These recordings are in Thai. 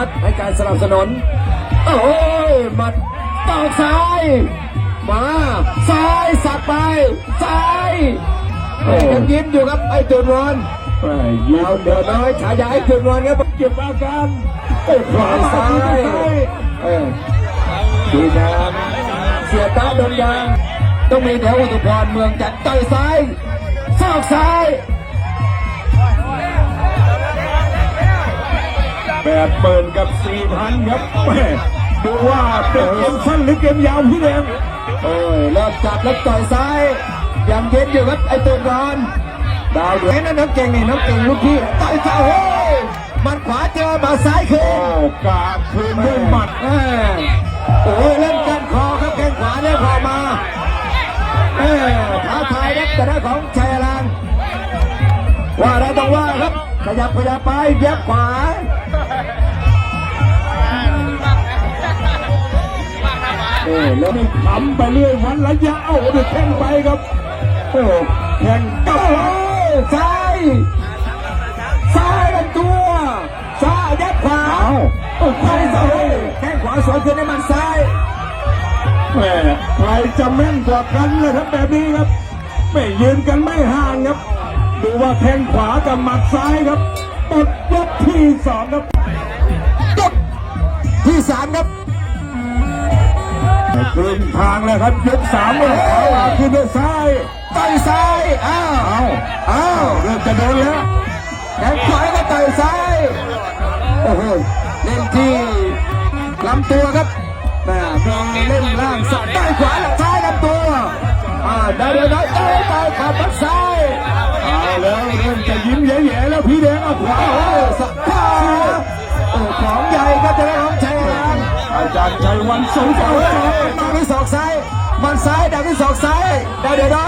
มัติให้การสนับสนุน โอ้ยหมัดตอกซ้าย มาซ้ายสักไปซ้ายโอ้ยังยิ้มอยู่ครับไอ้ตุนวอนแม่เดี๋ยิ้ยวเดี๋ยวน้อยฉายาไอ้ตุนวอนครับเก็บอาการโอ้ขวาซ้ายเออดีงามเสียตาโดนยางต้องมีแถวอุตุพรเมืองจัดต่อยซ้ายซอกซ้าย แปดหมื่นกับสี่พันครับแม่ดูว่าเป็นเกมสั้นหรือเกมยาวพี่แดงโอ้ยเริ่มจับแล้วต่อยซ้ายยังเย็นอยู่ครับไอ้ตุนวอนดาวเดือดนั่นน้องเก่งนี่น้องเก่งลูกพี่ต่อยซ้ายโอ้ยมันขวาเจอมาซ้ายคืโอ้นกาคืนด้วยหมัดแม่โอ้ยเล่นกันคอครับแข้งขวาเล่นคอมาแม่ท้าทายครับแต่ได้ของชัยรันว่าอะไรต้องว่าครับ ขยับขยับไปเย็บขวาโอ้แล้วนี่ทำไปเรื่อยวันระยะเอาเด็กแข่งไปครับโอ้แข่งโอ้ก้าวยซ้ายซ้ายลำตัวซ้ายเย็บขวาเอาโอ้ไปใครซ้าจะยแข้งขวาสวนคืนให้มันซ้ายแม่ใครจะแม่นกว่ากันเลยครับแบบนี้ครับไม่ยืนกันไม่ห่างครับ ดูว่าแทงขวากับหมัดซ้ายครับหมดยกที่สองครับยกที่สามครับครึ่งทางแล้วครับยกสามเลยขวาขึ้นด้วยซ้ายต่อยซ้ายอ้าวเอาเอาเริ่มจะโดนแล้วแขนขวาก็ต่อยซ้ายโอ้โหเล่นที่ลำตัวครับแม่มีเล่นล่างซ้ายต่อยขวาหลังซ้ายลำตัวอ่าได้เดี๋ยวน้อยต่อยต่อยขวาบัดซ้ายเอา แล้วเริ่มจะยิ้มแย่ๆแล้วพี่แดงเอาขวาโอ้สักขาโอ้ของใหญ่ครับจะได้ของชัยรานอาจารย์ชัยวันสูงโอ้ฆ์โหมาที่ศอกซ้ายมันซ้ายดักที่ศอกซ้ายได้เดี๋ยวได้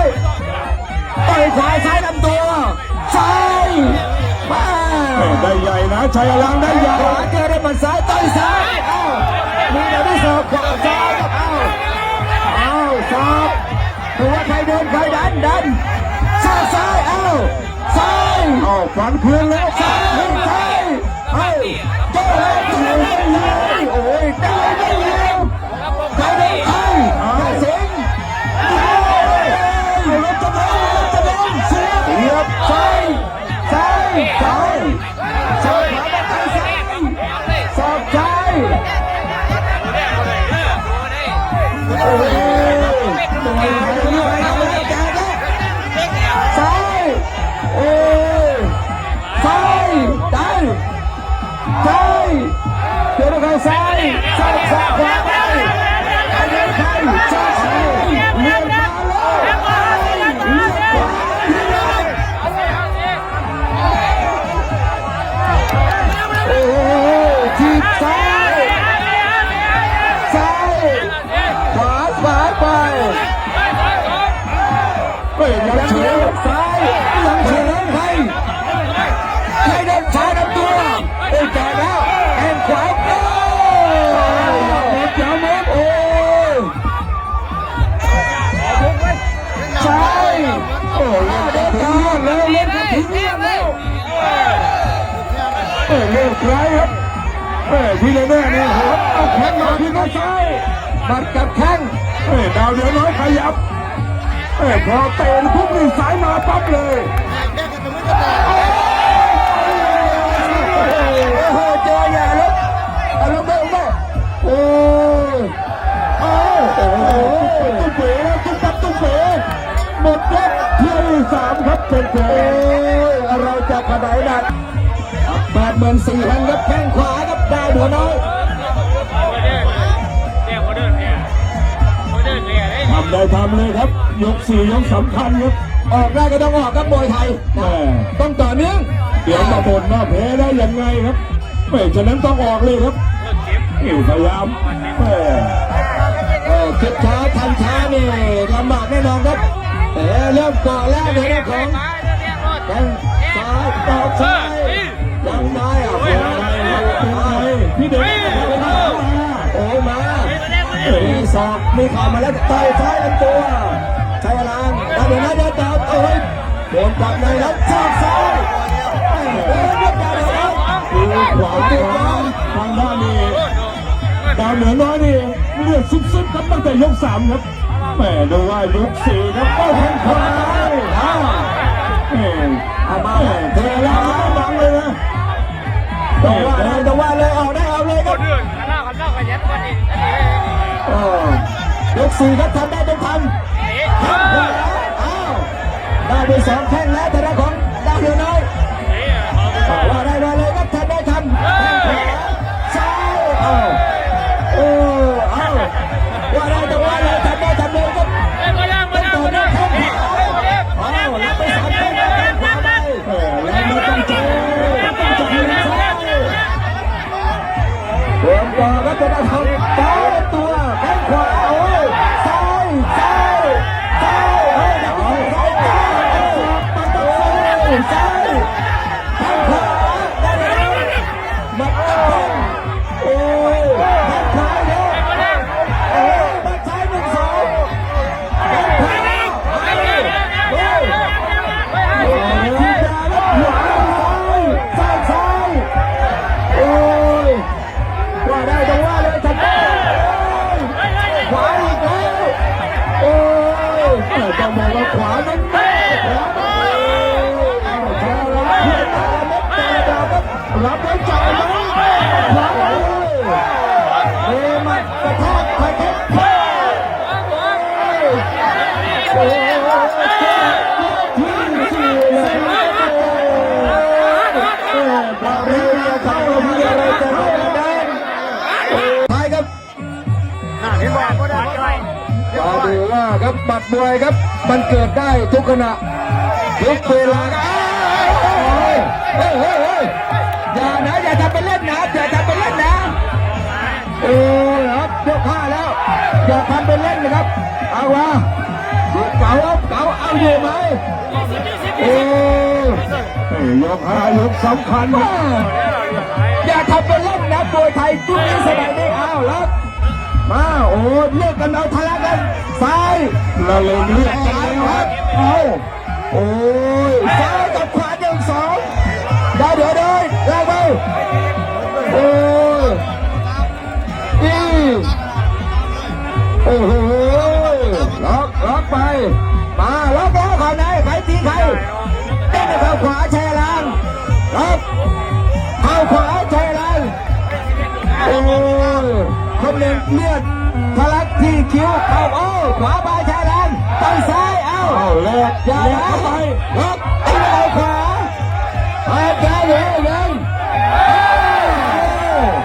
ต่อยขวาซ้ายลำตัวซ้ายมาได้ใหญ่นะชัยอลังได้ใหญ่เจอได้ เอา Hey! เอ้ยพี่แน่ๆนี่โหเอาแขนมาขึ้นมาซ้ายบัดกับแข้งเอ้ยดาวเดือน้อยขยับเอ้ยพอเตะปุ๊บนี่สายมาปั๊บเลยโอ้โหเจออย่าลุกเอาลุกไปลุกโอ้เอ้าโอ้ตุ๊บเป๋แล้วตุ๊บปั๊บตุ๊บเป๋หมดยกที่สามครับเป็นเป๋อเราจะกระไดดัดแปดหมื่นสี่พันครับแข้งขวา ดาวหัวน้อยทำได้ทำเลยครับ ยกสี่ยกสำคัญครับออกได้ก็ต้องออกครับมวยไทยแม่ต้องต่อเนื่องเดี๋ยวมาบ่นว่าแพ้ได้ยังไงครับไม่ฉะนั้นต้องออกเลยครับนี่พยายามแม่เออคิดช้าทำช้านี่ลำบากแน่นอนครับแต่เริ่มก่อแล้วในเรื่องของแข้งซ้ายต่อซ้ายยังได้อะ พี่เด็กโอ้มามีศอกมีข่ามาแล้วต่อยซ้ายลำตัวใช้อลังได้เดี๋ยวนะเดี๋ยวตามโอ้ยโดนจับในแล้วชอบซ้ายเอ้ยเดินยกยาวเลยขวาขวาทางด้านนี้ดาวเหนือน้อยนี่เลือดซุบๆครับตั้งแต่ยกสามครับแหมดูว่ายกสี่ครับก็แข้งขวา see the top. ครับบัตรมวยครับ มันเกิดได้ทุกขณะทุกเวลาครับเฮ้ยเฮ้ยเฮ้ยอย่านะอย่าทำเป็นเล่นนะอย่าทำเป็นเล่นนะโอ้ยครับยกห้าแล้ว อย่าทำเป็นเล่นนะครับ เอาวะเก่ารับเก่าเอาอยู่ไหมโอ้ยยกห้ายกสำคัญอย่าทำเป็นเล่นนะมวยไทยยุคนี้สมัยนี้เอาแล้ว มาโอ้ยเลือกกันเอาทะเลาะกันซ้ายละเลงเลือดกันซ้ายแล้วคครัรับบเอา หนึ่งเลือดทะลักที่คิ้วเข้าโอ้ขวาไปแช่ลางไปซ้ายเอาเอาแลกอย่าแลแล้กเข้าไปล็อกตีเอาขวาเอาแกเลยยัง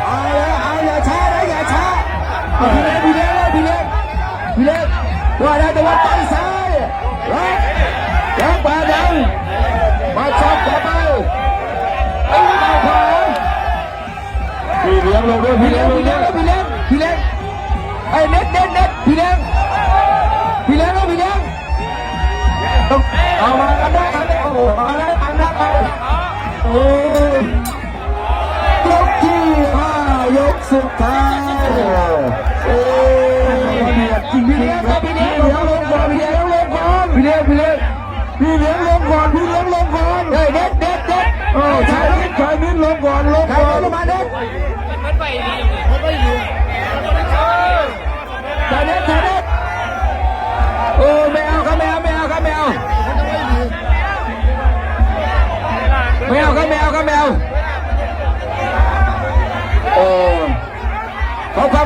เอาเลยเอาอย่าช้านะอย่าช้าพี่เล็กพี่เล็กพี่เล็กพี่เล็กว่าได้แต่ว่าไปซ้ายล็อกล็อกไปดังมาช็อบขวาไปเอาขวาพี่เลี้ยงลงด้วยพี่เลี้ยงลงด้วย พี่เล็กพี่เล็กไอ้เน็ตเน็ตเน็ตพี่เล็กพี่เล็กแล้วพี่เล็กต้องเอามากันได้กันได้โอ้โหมาได้อันนั้นไปโอ้ยยกที่ห้ายกสุดท้ายโอ้ยพี่เลี้ยงครับพี่เลี้ยงลงลงก่อนพี่เลี้ยงลงก่อนพี่เลี้ยงพี่เลี้ยงพี่เลี้ยงลงก่อนพี่เลี้ยงลงก่อนเฮ้ยเด็ดเด็ดเด็ดเออชายนิดชายนิดลงก่อนลงใครก่อนลงมาเด็ดมันไปดีมันไปอยู่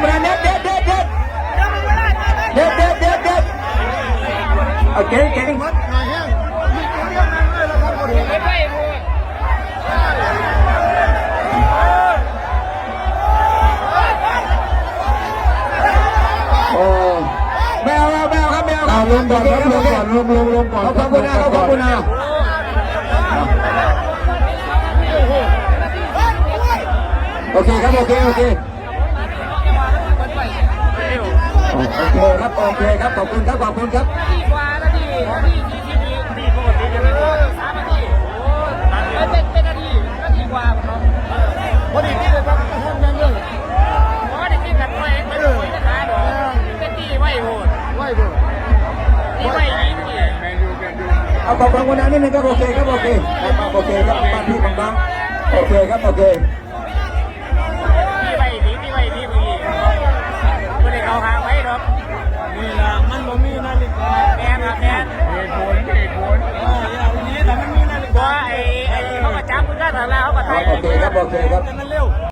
ขอควาเด็ดเด็ดเด็ดเด็ดเด็ดเด็ดเด็ดเด็ดเอาเก่งเก่งโอ้ไม่เอาไม่เอาครับไม่เอาครับลงก่อนลงก่อนลงลงลงก่อนขอบคุณนะขอบคุณนะโอเคครับโอเคโอเค โอเคครับโอเคครับขอบคุณครับขอบคุณครับดีกว่านาทีนาทีที่ที่มีดีปกติจะเป็นสามนาทีโอ้ไม่เป็นเป็นนาทีนาทีกว่าครับพอดีที่เลยครับทำงานเรื่องพอดีที่กันไว้ไม่รู้ไม่ขาดหรอกเป็นตีไหวโหดไหวโหดตีไว้ยิงนี่แมนยูแมนยูเอาขอบคุณนนิดนึงครับโอเคครับโอเคครับโอเคครับบ้านพี่บางๆโอเคครับโอเค ลาวกับไทยขอเคครับโอเคครับเร็ว